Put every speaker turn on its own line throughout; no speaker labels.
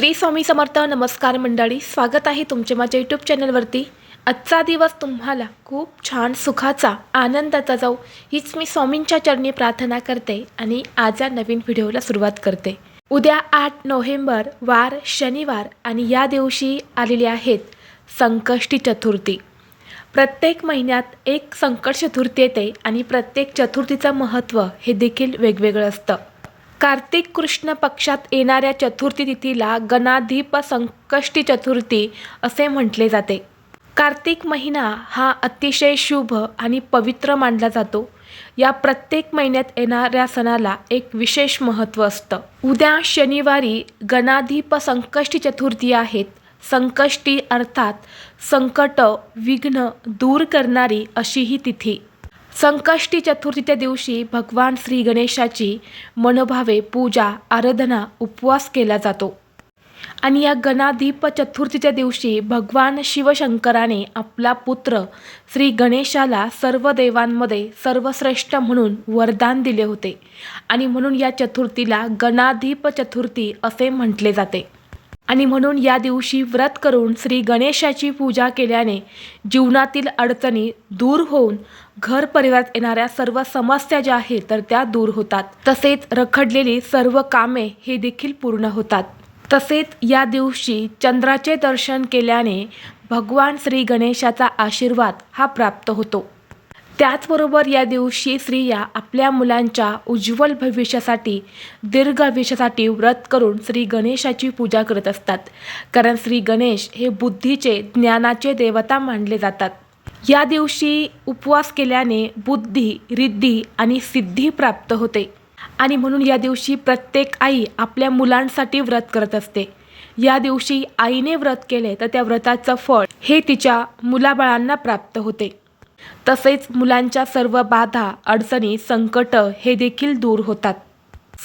श्री स्वामी समर्थ नमस्कार मंडळी स्वागत आहे तुमचे माझ्या यूट्यूब चॅनलवरती आजचा दिवस तुम्हाला खूप छान सुखाचा आनंदाचा जाऊ हीच मी स्वामींच्या चरणी प्रार्थना करते आणि आज या नवीन व्हिडिओला सुरुवात करते. उद्या आठ नोव्हेंबर वार शनिवार आणि या दिवशी आलेले आहेत संकष्टी चतुर्थी. प्रत्येक महिन्यात एक संकट चतुर्थी येते आणि प्रत्येक चतुर्थीचं महत्त्व हे देखील वेगवेगळं असतं. कार्तिक कृष्ण पक्षात येणाऱ्या चतुर्थी तिथीला गणाधीप संकष्टी चतुर्थी असे म्हटले जाते. कार्तिक महिना हा अतिशय शुभ आणि पवित्र मानला जातो. या प्रत्येक महिन्यात येणाऱ्या सणाला एक विशेष महत्त्व असतं. उद्या शनिवारी गणाधीप संकष्टी चतुर्थी आहेत. संकष्टी अर्थात संकट विघ्न दूर करणारी अशी ही तिथी. संकष्टी चतुर्थीच्या दिवशी भगवान श्री गणेशाची मनोभावे पूजा आराधना उपवास केला जातो. आणि या गणाधीप चतुर्थीच्या दिवशी भगवान शिवशंकराने आपला पुत्र श्री गणेशाला सर्व देवांमध्ये सर्वश्रेष्ठ म्हणून वरदान दिले होते. आणि म्हणून या चतुर्थीला गणाधीप चतुर्थी असे म्हटले जाते. आणि म्हणून या दिवशी व्रत करून श्री गणेशाची पूजा केल्याने जीवनातील अडचणी दूर होऊन घर परिवारात येणाऱ्या सर्व समस्या ज्या आहेत तर त्या दूर होतात. तसेच रखडलेली सर्व कामे हे देखील पूर्ण होतात. तसेच या दिवशी चंद्राचे दर्शन केल्याने भगवान श्री गणेशाचा आशीर्वाद हा प्राप्त होतो. त्याचबरोबर या दिवशी स्त्रिया आपल्या मुलांच्या उज्ज्वल भविष्यासाठी दीर्घ आयुष्यासाठी व्रत करून श्री गणेशाची पूजा करत असतात. कारण श्री गणेश हे बुद्धीचे ज्ञानाचे देवता मानले जातात. या दिवशी उपवास केल्याने बुद्धी रिद्धी आणि सिद्धी प्राप्त होते. आणि म्हणून या दिवशी प्रत्येक आई आपल्या मुलांसाठी व्रत करत असते. या दिवशी आईने व्रत केले तर त्या व्रताचं फळ हे तिच्या मुलाबाळांना प्राप्त होते. तसेच मुलांच्या सर्व बाधा अडचणी संकट हे देखील दूर होतात.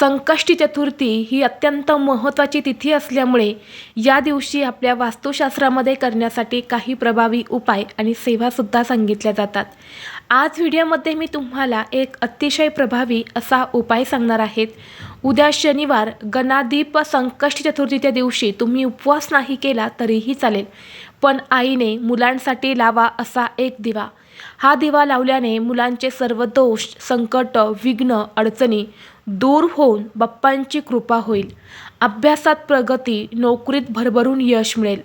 संकष्टी चतुर्थी ही अत्यंत महत्त्वाची तिथी असल्यामुळे या दिवशी आपल्या वास्तुशास्त्रामध्ये करण्यासाठी काही प्रभावी उपाय आणि सेवासुद्धा सांगितल्या जातात. आज व्हिडिओमध्ये मी तुम्हाला एक अतिशय प्रभावी असा उपाय सांगणार आहेत उद्या शनिवार गणादीप संकष्टी चतुर्थीच्या दिवशी तुम्ही उपवास नाही केला तरीही चालेल पण आईने मुलांसाठी लावा असा एक दिवा. हा दिवा लावल्याने मुलांचे सर्व दोष संकट विघ्न अडचणी दूर होऊन बाप्पांची कृपा होईल. अभ्यासात प्रगती नोकरीत भरभरून यश मिळेल.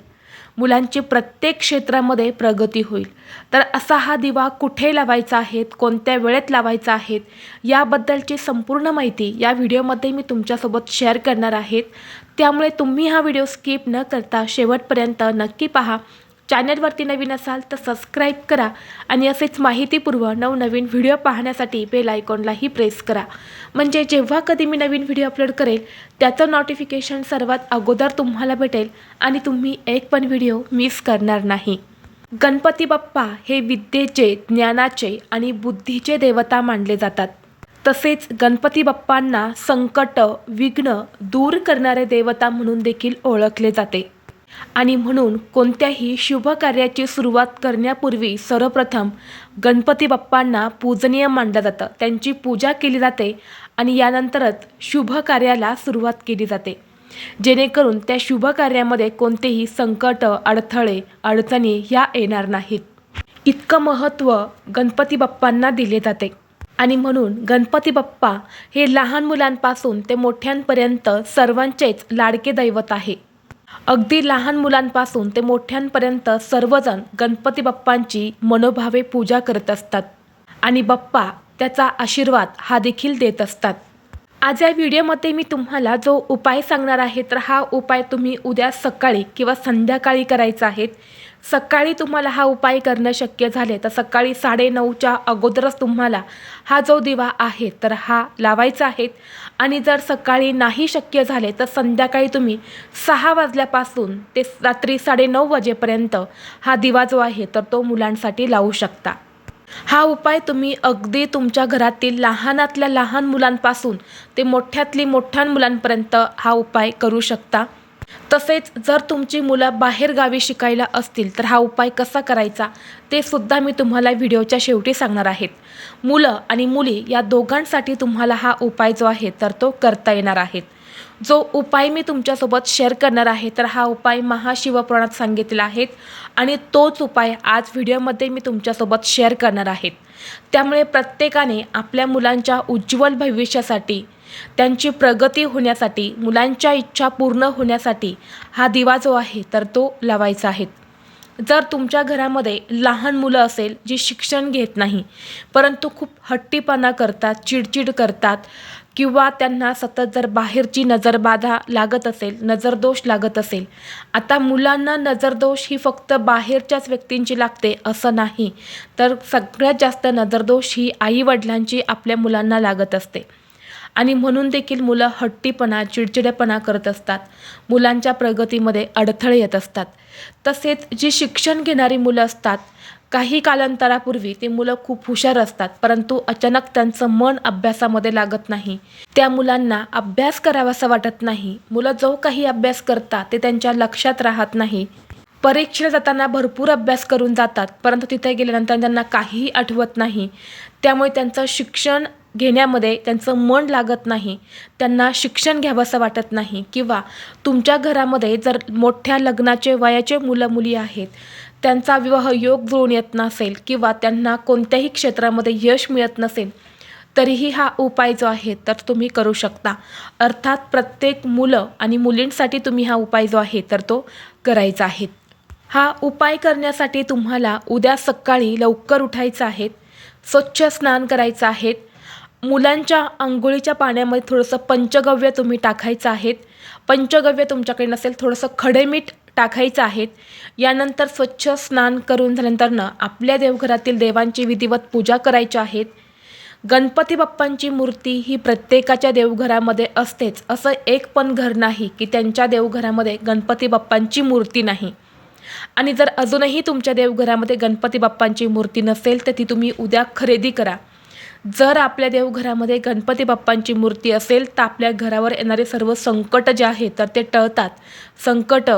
मुलांची प्रत्येक क्षेत्रामध्ये प्रगती होईल. तर असा हा दिवा कुठे लावायचा आहे कोणत्या वेळेत लावायचा आहेत याबद्दलची संपूर्ण माहिती या व्हिडिओमध्ये मी तुमच्यासोबत शेअर करणार आहेत त्यामुळे तुम्ही हा व्हिडिओ स्किप न करता शेवटपर्यंत नक्की पहा. चॅनलवरती नवीन असाल तर सबस्क्राईब करा आणि असेच माहितीपूर्व नवनवीन व्हिडिओ पाहण्यासाठी बेल आयकॉनलाही प्रेस करा. म्हणजे जेव्हा कधी मी नवीन व्हिडिओ अपलोड करेल त्याचं नोटिफिकेशन सर्वात अगोदर तुम्हाला भेटेल आणि तुम्ही एक पण व्हिडिओ मिस करणार नाही. गणपती बाप्पा हे विद्येचे ज्ञानाचे आणि बुद्धीचे देवता मानले जातात. तसेच गणपती बाप्पांना संकट विघ्न दूर करणारे देवता म्हणून देखील ओळखले जाते. आणि म्हणून कोणत्याही शुभ कार्याची सुरुवात करण्यापूर्वी सर्वप्रथम गणपती बाप्पांना पूजनीय मानलं जातं. त्यांची पूजा केली जाते आणि यानंतरच शुभ कार्याला सुरुवात केली जाते. जेणेकरून त्या शुभ कार्यामध्ये कोणतेही संकट अडथळे अडचणी ह्या येणार नाहीत. इतकं महत्त्व गणपती बाप्पांना दिले जाते. आणि म्हणून गणपती बाप्पा हे लहान मुलांपासून ते मोठ्यांपर्यंत सर्वांचेच लाडके दैवत आहे. अगदी लहान मुलांपासून ते मोठ्यांपर्यंत सर्वजण गणपती बाप्पांची मनोभावे पूजा करत असतात. आणि बाप्पा त्याचा आशीर्वाद हा देखील देत असतात. आज या व्हिडिओमध्ये मी तुम्हाला जो उपाय सांगणार आहे तर हा उपाय तुम्ही उद्या सकाळी किंवा संध्याकाळी करायचा आहे सकाळी तुम्हाला हा उपाय करणं शक्य झाले तर सकाळी साडेनऊच्या अगोदरच तुम्हाला हा जो दिवा आहे तर हा लावायचा आहे. आणि जर सकाळी नाही शक्य झाले तर संध्याकाळी तुम्ही सहा वाजल्यापासून ते रात्री साडेनऊ वाजेपर्यंत हा दिवा जो आहे तर तो मुलांसाठी लावू शकता. हा उपाय तुम्ही अगदी तुमच्या घरातील लहानातल्या लहान मुलांपासून ते मोठ्यातली मोठ्या मुलांपर्यंत हा उपाय करू शकता. तसेच जर तुमची मुलं बाहेर गावी शिकायला असतील तर हा उपाय कसा करायचा ते सुद्धा मी तुम्हाला व्हिडिओच्या शेवटी सांगणार आहेत. मुलं आणि मुली या दोघांसाठी तुम्हाला हा उपाय जो आहे तर तो करता येणार आहे. जो उपाय मी तुमच्यासोबत शेअर करणार आहे तर हा उपाय महाशिवपुराणात सांगितलेला आहे आणि तोच उपाय आज व्हिडिओमध्ये मी तुमच्यासोबत शेअर करणार आहेत त्यामुळे प्रत्येकाने आपल्या मुलांच्या उज्ज्वल भविष्यासाठी त्यांची प्रगती होण्यासाठी मुलांच्या इच्छा पूर्ण होण्यासाठी हा दिवा जो आहे तर तो लावायचा आहे. जर तुमच्या घरामध्ये लहान मुलं असेल जी शिक्षण घेत नाही परंतु खूप हट्टीपणा करतात चिडचिड करतात किंवा त्यांना सतत जर बाहेरची नजरबाधा लागत असेल नजरदोष लागत असेल आता मुलांना नजरदोष ही फक्त बाहेरच्याच व्यक्तींची लागते असं नाही. तर सगळ्यात जास्त नजरदोष ही आईवडिलांची आपल्या मुलांना लागत असते. आणि म्हणून देखील मुलं हट्टीपणा चिडचिडेपणा करत असतात. मुलांच्या प्रगतीमध्ये अडथळे येत असतात. तसेच जी शिक्षण घेणारी मुलं असतात काही कालांतरापूर्वी ते मुलं खूप हुशार असतात परंतु अचानक त्यांचं मन अभ्यासामध्ये लागत नाही. त्या मुलांना अभ्यास करावासा वाटत नाही. मुलं जो काही अभ्यास करतात ते त्यांच्या लक्षात राहत नाही. परीक्षेला जाताना भरपूर अभ्यास करून जातात परंतु तिथे गेल्यानंतर त्यांना काहीही आठवत नाही. त्यामुळे त्यांचं शिक्षण घेण्यामध्ये त्यांचं मन लागत नाही त्यांना शिक्षण घ्यावंसं वाटत नाही किंवा तुमच्या घरामध्ये जर मोठ्या लग्नाचे वयाचे मुलं मुली आहेत त्यांचा विवाह योग जुळून येत नसेल किंवा त्यांना कोणत्याही क्षेत्रामध्ये यश मिळत नसेल तरीही हा उपाय जो आहे तर तुम्ही करू शकता. अर्थात प्रत्येक मुलं आणि मुलींसाठी तुम्ही हा उपाय जो आहे तर तो करायचा आहे. हा उपाय करण्यासाठी तुम्हाला उद्या सकाळी लवकर उठायचं आहे स्वच्छ स्नान करायचं आहे मुलांच्या आंघोळीच्या पाण्यामध्ये थोडंसं पंचगव्य तुम्ही टाकायचं आहेत. पंचगव्य तुमच्याकडे नसेल थोडंसं खडेमीठ टाकायचं आहेत. यानंतर स्वच्छ स्नान करून झाल्यानंतरनं आपल्या देवघरातील देवांची विधिवत पूजा करायची आहेत. गणपती बाप्पांची मूर्ती ही प्रत्येकाच्या देवघरामध्ये असतेच. असं एक पण घर नाही की त्यांच्या देवघरामध्ये गणपती बाप्पांची मूर्ती नाही. आणि जर अजूनही तुमच्या देवघरामध्ये गणपती बाप्पांची मूर्ती नसेल तर ती तुम्ही उद्या खरेदी करा. जर आपल्या देवघरामध्ये गणपती बाप्पांची मूर्ती असेल तर आपल्या घरावर येणारे सर्व संकट जे आहेत तर ते टळतात. संकट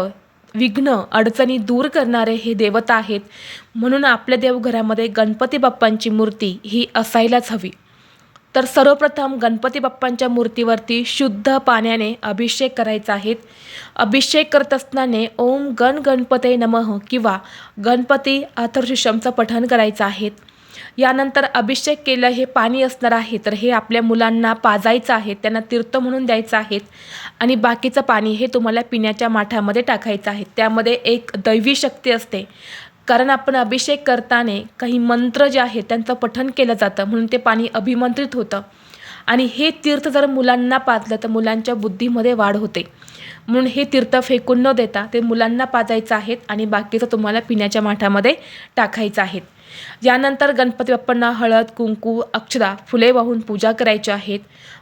विघ्न अडचणी दूर करणारे हे देवता आहेत. म्हणून आपल्या देवघरामध्ये गणपती बाप्पांची मूर्ती ही असायलाच हवी. तर सर्वप्रथम गणपती बाप्पांच्या मूर्तीवरती शुद्ध पाण्याने अभिषेक करायचा आहे. अभिषेक करत असताना ओम गण गणपते नमः किंवा गणपती अथर्शिषमचं पठण करायचं आहे. यानंतर अभिषेक केलं हे पाणी असणार आहे तर हे आपल्या मुलांना पाजायचं आहे त्यांना तीर्थ म्हणून द्यायचं आहे आणि बाकीचं पाणी हे तुम्हाला पिण्याच्या माठामध्ये टाकायचं आहे. त्यामध्ये एक दैवी शक्ती असते. कारण आपण अभिषेक करताना काही मंत्र जे आहेत त्यांचं पठन केलं जातं म्हणून ते पाणी अभिमंत्रित होतं. आणि हे तीर्थ जर मुलांना पाजलं तर मुलांच्या बुद्धीमध्ये वाढ होते. म्हणून हे तीर्थ फेकून न देता ते मुलांना पाजायचं आहेत आणि बाकीचं तुम्हाला पिण्याच्या माठामध्ये टाकायचं आहेत. यानंतर गणपती बाप्पांना हळद कुंकू अक्षदा फुले वाहून पूजा करायची आहेत.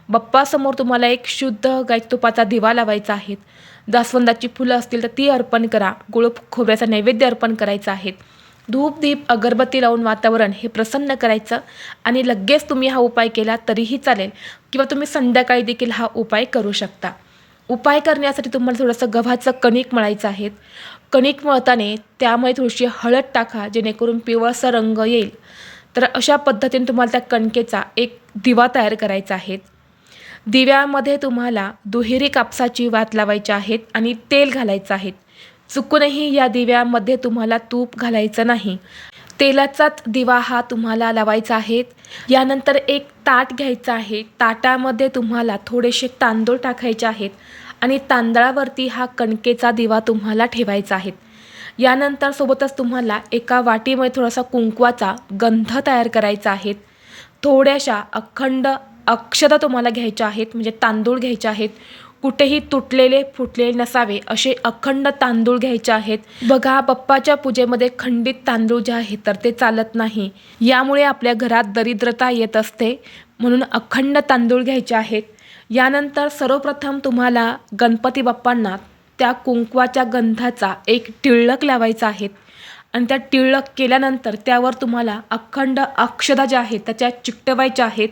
बाप्पासमोर तुम्हाला एक शुद्ध गाय तुपाचा दिवा लावायचा आहे. जास्वंदाची फुलं असतील तर ती अर्पण करा. गुळ खोबऱ्याचा नैवेद्य अर्पण करायचा आहे. धूप दीप अगरबत्ती लावून वातावरण हे प्रसन्न करायचं आणि लगेच तुम्ही हा उपाय केला तरीही चालेल किंवा तुम्ही संध्याकाळी देखील हा उपाय करू शकता. उपाय करण्यासाठी तुम्हाला थोडंसं गव्हाचं कणिक मळायचं आहे. कणिक मळताने त्यामध्ये थोडीशी हळद टाका जेणेकरून पिवळसा रंग येईल. तर अशा पद्धतीने तुम्हाला त्या कणकेचा एक दिवा तयार करायचा आहे. दिव्यामध्ये तुम्हाला दुहेरी कापसाची वात लावायची आहेत आणि तेल घालायचं आहे. चुकूनही या दिव्यामध्ये तुम्हाला तूप घालायचं नाही. तेलाचाच दिवा हा तुम्हाला लावायचा आहे. यानंतर एक ताट घ्यायचं आहे. ताटामध्ये तुम्हाला थोडेसे तांदूळ टाकायचे आहेत. आणि तांदळावरती हा कणकेचा दिवा तुम्हाला ठेवायचा आहे. यानंतर सोबतच तुम्हाला एका वाटीमध्ये थोडासा कुंकवाचा गंध तयार करायचा आहे. थोड्याशा अखंड अक्षता तुम्हाला घ्यायच्या आहेत म्हणजे तांदूळ घ्यायचे आहेत. कुठेही तुटलेले फुटलेले नसावे असे अखंड तांदूळ घ्यायचे आहेत. बघा बाप्पाच्या पूजेमध्ये खंडित तांदूळ जे आहे तर ते चालत नाही. यामुळे आपल्या घरात दरिद्रता येत असते म्हणून अखंड तांदूळ घ्यायचे आहेत. यानंतर सर्वप्रथम तुम्हाला गणपती बाप्पांना त्या कुंकवाच्या गंधाचा एक टिळक लावायचा आहे. आणि त्या टिळक केल्यानंतर त्यावर तुम्हाला अखंड अक्षदा ज्या आहेत त्याच्या चिकटवायच्या आहेत.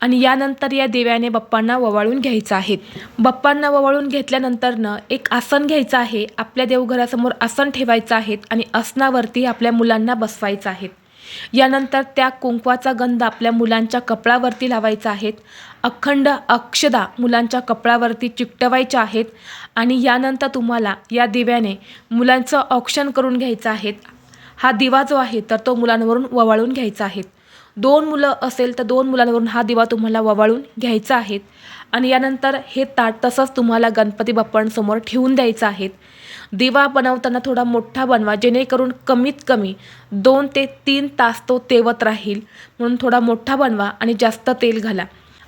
आणि यानंतर या देव्याने बाप्पांना ववाळून घ्यायचं आहे. बाप्पांना ववाळून घेतल्यानंतरनं एक आसन घ्यायचं आहे. आपल्या देवघरासमोर आसन ठेवायचं आहे आणि आसनावरती आपल्या मुलांना बसवायचं आहे. यानंतर त्या कुंकवाचा गंध आपल्या मुलांच्या कपडावरती लावायचा आहेत. अखंड अक्षदा मुलांच्या कपडावरती चिकटवायच्या आहेत आणि यानंतर तुम्हाला या दिव्याने मुलांचं औक्षण करून घ्यायचं आहे हा दिवा जो आहे तर तो मुलांवरून ववाळून घ्यायचा आहे दोन मुलं असेल तर दोन मुलांवरून हा दिवा तुम्हाला ववाळून घ्यायचा आहे आणि यानंतर हे ताट तसंच तुम्हाला गणपती बाप्पांसमोर ठेवून द्यायचं आहे दिवा बनवताना थोडा मोठा बनवा जेणेकरून कमीत कमी दोन ते तीन तास तो तेवत राहील. म्हणून थोडा मोठा बनवा आणि जास्त तेल घाला.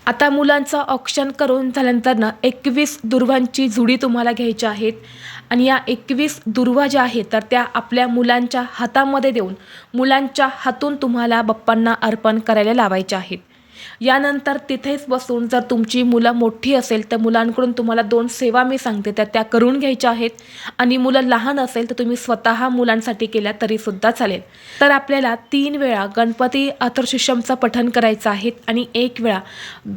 आता मुलांचं ऑप्शन करून झाल्यानंतर ना एकवीस दुर्वांची जुडी तुम्हाला घ्यायची आहेत. आणि या एकवीस दुर्वा ज्या आहेत तर त्या आपल्या मुलांच्या हातामध्ये देऊन मुलांच्या हातून तुम्हाला बाप्पांना अर्पण करायला लावायच्या आहेत. यानंतर तिथेच बसून जर तुमची मुलं मोठी असेल तर मुलांकडून तुम्हाला दोन सेवा मी सांगते त्या त्या करून घ्यायच्या आहेत. आणि मुलं लहान असेल तर तुम्ही स्वतः मुलांसाठी केल्या तरीसुद्धा चालेल. तर आपल्याला तीन वेळा गणपती अथर्शिषमचं पठन करायचं आहे आणि एक वेळा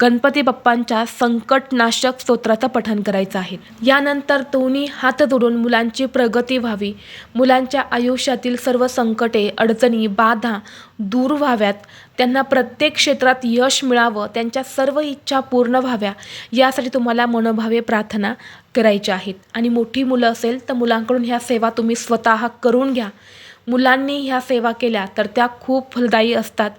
गणपती बाप्पांच्या संकटनाशक स्तोत्राचं पठन करायचं आहे. यानंतर दोन्ही हात जोडून मुलांची प्रगती व्हावी. मुलांच्या आयुष्यातील सर्व संकटे अडचणी बाधा दूर व्हाव्यात. त्यांना प्रत्येक क्षेत्रात यश मिळावं त्यांच्या सर्व इच्छा पूर्ण व्हाव्या यासाठी तुम्हाला मनोभावे प्रार्थना करायच्या आहेत. आणि मोठी मुलं असेल तर मुलांकडून ह्या सेवा तुम्ही स्वतः करून घ्या. मुलांनी ह्या सेवा केल्या तर त्या खूप फलदायी असतात.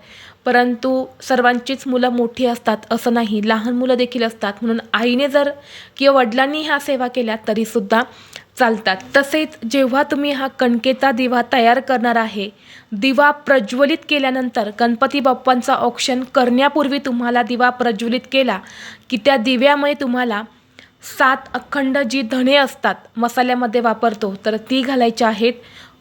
परंतु सर्वांचीच मुलं मोठी असतात असं नाही. लहान मुलं देखील असतात. म्हणून आईने जर किंवा वडिलांनी ह्या सेवा केल्या तरीसुद्धा चालतात. तसेच जेव्हा तुम्ही हा कणकेचा दिवा तयार करणार आहे दिवा प्रज्वलित केल्यानंतर गणपती बाप्पांचा ऑप्शन करण्यापूर्वी तुम्हाला दिवा प्रज्वलित केला की त्या दिव्यामुळे तुम्हाला सात अखंड जी धणे असतात मसाल्यामध्ये वापरतो तर ती घालायची आहेत.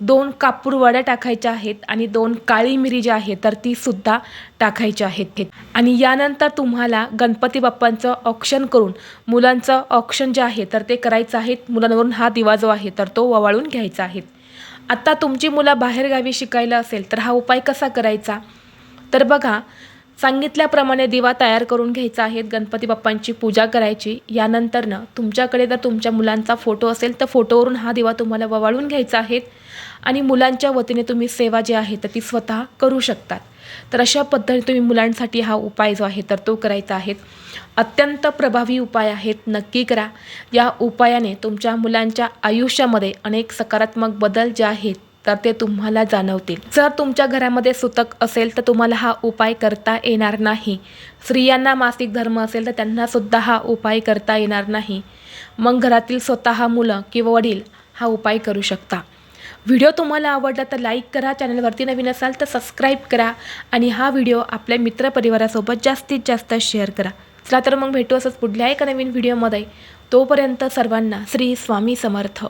दोन कापूरवड्या टाकायच्या आहेत आणि दोन काळी मिरी जी आहे तर ती सुद्धा टाकायची आहेत. आणि यानंतर तुम्हाला गणपती बाप्पांचं ऑप्शन करून मुलांचं ऑप्शन जे आहे तर ते करायचं आहे. मुलांवरून हा दिवा जो आहे तर तो ववाळून घ्यायचा आहे. आता तुमची मुलं बाहेरगावी शिकायला असेल तर हा उपाय कसा करायचा? तर बघा सांगितल्याप्रमाणे दिवा तयार करून घ्यायचा आहे. गणपती बाप्पांची पूजा करायची. यानंतरनं तुमच्याकडे जर तुमच्या मुलांचा फोटो असेल तर फोटोवरून हा दिवा तुम्हाला ववाळून घ्यायचा आहे. आणि मुलांच्या वतीने तुम्ही सेवा जी आहे तर ती स्वतः करू शकतात. तर अशा पद्धतीने तुम्ही मुलांसाठी हा उपाय जो आहे तर तो करायचा आहे. अत्यंत प्रभावी उपाय आहेत. नक्की करा. या उपायाने तुमच्या मुलांच्या आयुष्यामध्ये अनेक सकारात्मक बदल जे आहेत तर ते तुम्हाला जाणवतील. जर तुमच्या घरामध्ये सुतक असेल तर तुम्हाला हा उपाय करता येणार नाही. स्त्रियांना मासिक धर्म असेल तर त्यांना सुद्धा हा उपाय करता येणार नाही. मग घरातील स्वतः मुलं किंवा वडील हा उपाय करू शकता. व्हिडिओ तुम्हाला आवडला तर लाईक करा चॅनलवरती नवीन असाल तर सबस्क्राईब करा आणि हा व्हिडिओ आपल्या मित्रपरिवारासोबत जास्तीत जास्त शेअर करा. चला तर मग भेटू असंच पुढल्या एका नवीन व्हिडिओमध्ये. तोपर्यंत सर्वांना श्री स्वामी समर्थ.